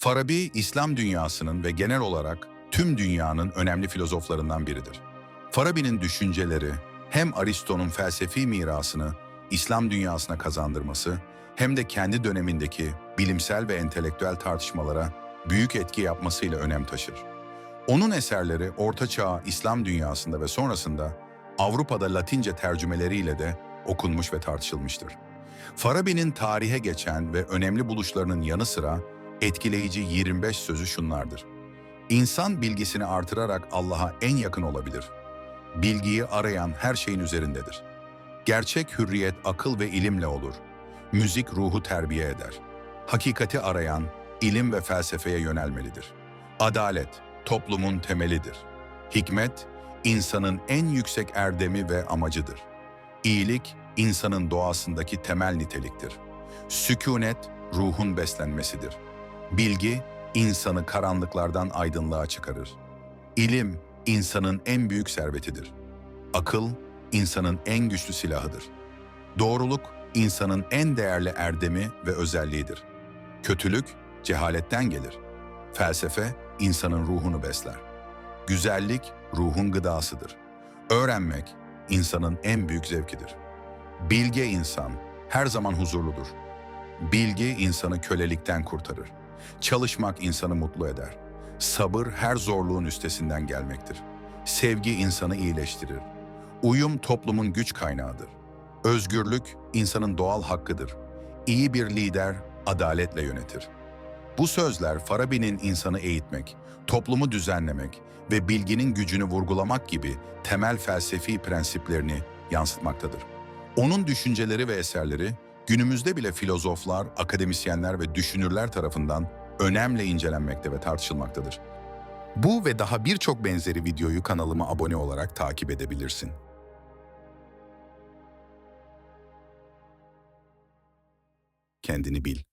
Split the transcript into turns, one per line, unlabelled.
Farabi, İslam dünyasının ve genel olarak tüm dünyanın önemli filozoflarından biridir. Farabi'nin düşünceleri hem Aristo'nun felsefi mirasını İslam dünyasına kazandırması hem de kendi dönemindeki bilimsel ve entelektüel tartışmalara büyük etki yapmasıyla önem taşır. Onun eserleri Orta Çağ İslam dünyasında ve sonrasında Avrupa'da Latince tercümeleriyle de okunmuş ve tartışılmıştır. Farabi'nin tarihe geçen ve önemli buluşlarının yanı sıra etkileyici 25 sözü şunlardır. İnsan bilgisini artırarak Allah'a en yakın olabilir. Bilgiyi arayan her şeyin üzerindedir. Gerçek hürriyet akıl ve ilimle olur. Müzik ruhu terbiye eder. Hakikati arayan ilim ve felsefeye yönelmelidir. Adalet toplumun temelidir. Hikmet insanın en yüksek erdemi ve amacıdır. İyilik insanın doğasındaki temel niteliktir. Sükunet ruhun beslenmesidir. Bilgi insanı karanlıklardan aydınlığa çıkarır. İlim insanın en büyük servetidir. Akıl insanın en güçlü silahıdır. Doğruluk insanın en değerli erdemi ve özelliğidir. Kötülük cehaletten gelir. Felsefe insanın ruhunu besler. Güzellik ruhun gıdasıdır. Öğrenmek insanın en büyük zevkidir. Bilge insan her zaman huzurludur. Bilgi insanı kölelikten kurtarır. Çalışmak insanı mutlu eder. Sabır her zorluğun üstesinden gelmektir. Sevgi insanı iyileştirir. Uyum toplumun güç kaynağıdır. Özgürlük insanın doğal hakkıdır. İyi bir lider adaletle yönetir. Bu sözler Farabi'nin insanı eğitmek, toplumu düzenlemek ve bilginin gücünü vurgulamak gibi temel felsefi prensiplerini yansıtmaktadır. Onun düşünceleri ve eserleri günümüzde bile filozoflar, akademisyenler ve düşünürler tarafından önemli incelenmekte ve tartışılmaktadır. Bu ve daha birçok benzeri videoyu kanalıma abone olarak takip edebilirsin. Kendini bil.